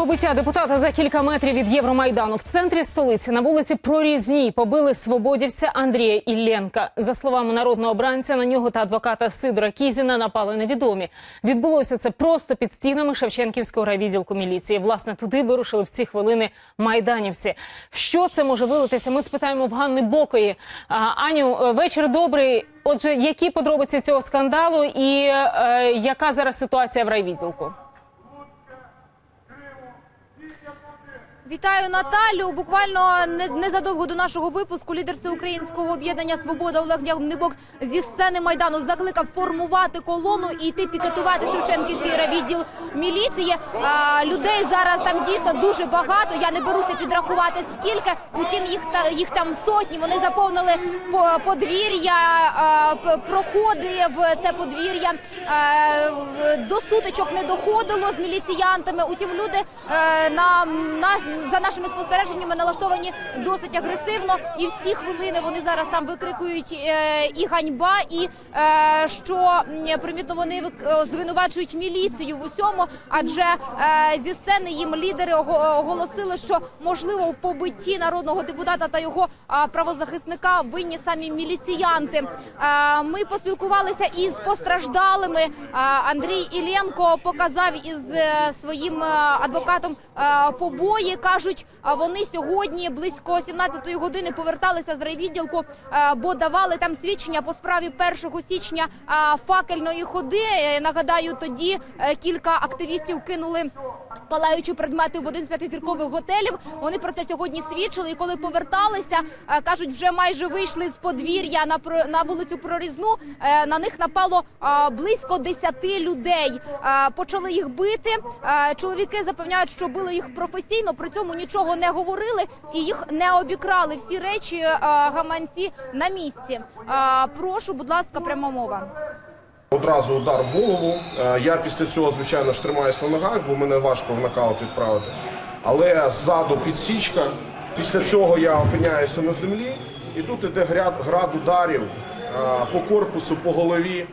Побиття депутата за кілька метрів від Євромайдану в центрі столиці на вулиці Прорізній побили свободівця Андрія Ілленка. За словами народного обранця, на нього та адвоката Сидора Кізіна напали невідомі. Відбулося це просто під стінами Шевченківського райвідділку міліції. Власне, туди вирушили в ці хвилини майданівці. Що це може вилитися? Ми спитаємо в Ганни Бокої. А, Аню, е, вечір добрий. Отже, які подробиці цього скандалу і е, яка зараз ситуація в райвідділку? Вітаю Наталю. Буквально не- незадовго до нашого випуску лідер всеукраїнського об'єднання Свобода Олег Нябок зі сцени майдану закликав формувати колону і йти пікетувати Шевченківський райвідділ міліції. А, людей зараз там дійсно дуже багато. Я не беруся підрахувати скільки. Утім, їх їх там сотні. Вони заповнили по- подвір'я, проходи в це подвір'я. До сутичок не доходило з міліціянтами. Утім, люди е, на наш за нашими спостереженнями налаштовані досить агресивно, і всі хвилини вони зараз там викрикують е, і ганьба, і е, що примітно вони е, звинувачують міліцію в усьому. Адже зі сцени їм лідери ого- оголосили, що можливо в побитті народного депутата та його правозахисника винні самі міліціянти. Ми поспілкувалися із постраждалими. Андрій Ілєнко показав із своїм адвокатом побої. кажуть, вони сьогодні близько 17-ї години поверталися з райвідділку, е, бо давали там свідчення по справі 1 січня е, факельної ходи. Е, Нагадаю, тоді е, кілька активістів кинули палаючі предмети в один з п'ятизіркових готелів. Вони про це сьогодні свідчили. І коли поверталися, е, кажуть, вже майже вийшли з подвір'я на на вулицю Прорізну. е, На них напало близько 10 людей. Е, Почали їх бити. Е, Чоловіки запевняють, що били їх професійно, при цьому нічого не говорили і їх не обікрали. Всі речі е, гаманці на місці. Е, Прошу, будь ласка, пряма мова. Одразу удар в голову. Е, Я після цього, звичайно ж, тримаюся на ногах, бо мене важко в нокаут відправити. Але ззаду підсічка. Після цього я опиняюся на землі, і тут іде град, град ударів по корпусу, по голові.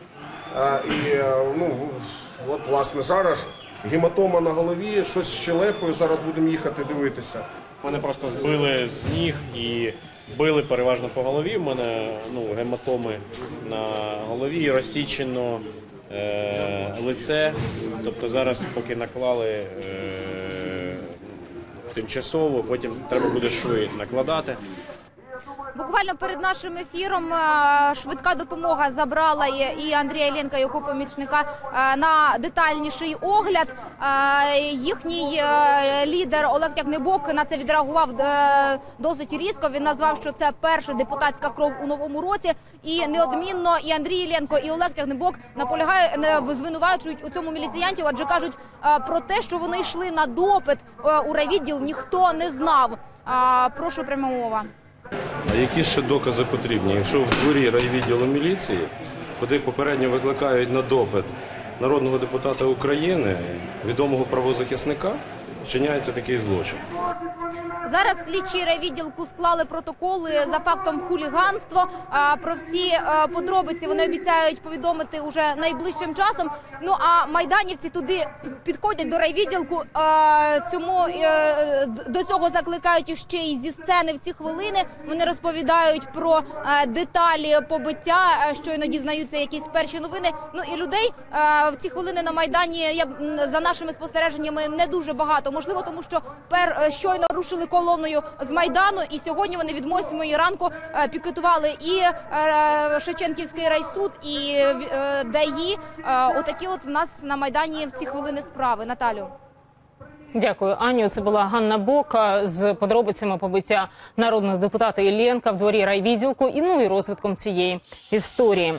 І ну, от, власне, зараз гематома на голові, щось з щелепою. Зараз будемо їхати дивитися. Мене просто збили з ніг і били переважно по голові. У мене ну, гематоми на голові, розсічено е, лице. Тобто зараз поки наклали е, тимчасово, потім треба буде шви накладати. Буквально перед нашим ефіром е, швидка допомога забрала і Андрія Іллєнка, його помічника, е, на детальніший огляд. Е, Їхній лідер Олег Тягнебок на це відреагував досить різко. Він назвав, що це перша депутатська кров у новому році. І неодмінно і Андрій Іллєнко, і Олег Тягнебок наполягає звинувачують у цьому міліціянтів, адже кажуть про те, що вони йшли на допит у райвідділ, ніхто не знав. Прошу пряма мова. Які ще докази потрібні? Якщо в дворі райвідділу міліції, куди попередньо викликають на допит народного депутата України, відомого правозахисника, вчиняється такий злочин. Зараз слідчі райвідділку склали протоколи за фактом хуліганства. Про всі е, подробиці вони обіцяють повідомити уже найближчим часом. Ну а майданівці туди підходять до райвідділку. Цьому е, до цього закликають іще й зі сцени в ці хвилини. Вони розповідають про е, деталі побиття. е, Щойно дізнаються якісь перші новини. Ну і людей в ці хвилини на майдані я за нашими спостереженнями не дуже багато. Можливо, тому що пер е, щойно рушили колоною з майдану, і сьогодні вони від 8 ранку е, пікетували і е, Шевченківський райсуд, і ДАІ. Отакі от в нас на майдані в ці хвилини справи. Наталю. Дякую, Аню. Це була Ганна Бока з подробицями побиття народного депутата Іллєнка в дворі райвідділку і ну і розвитком цієї історії.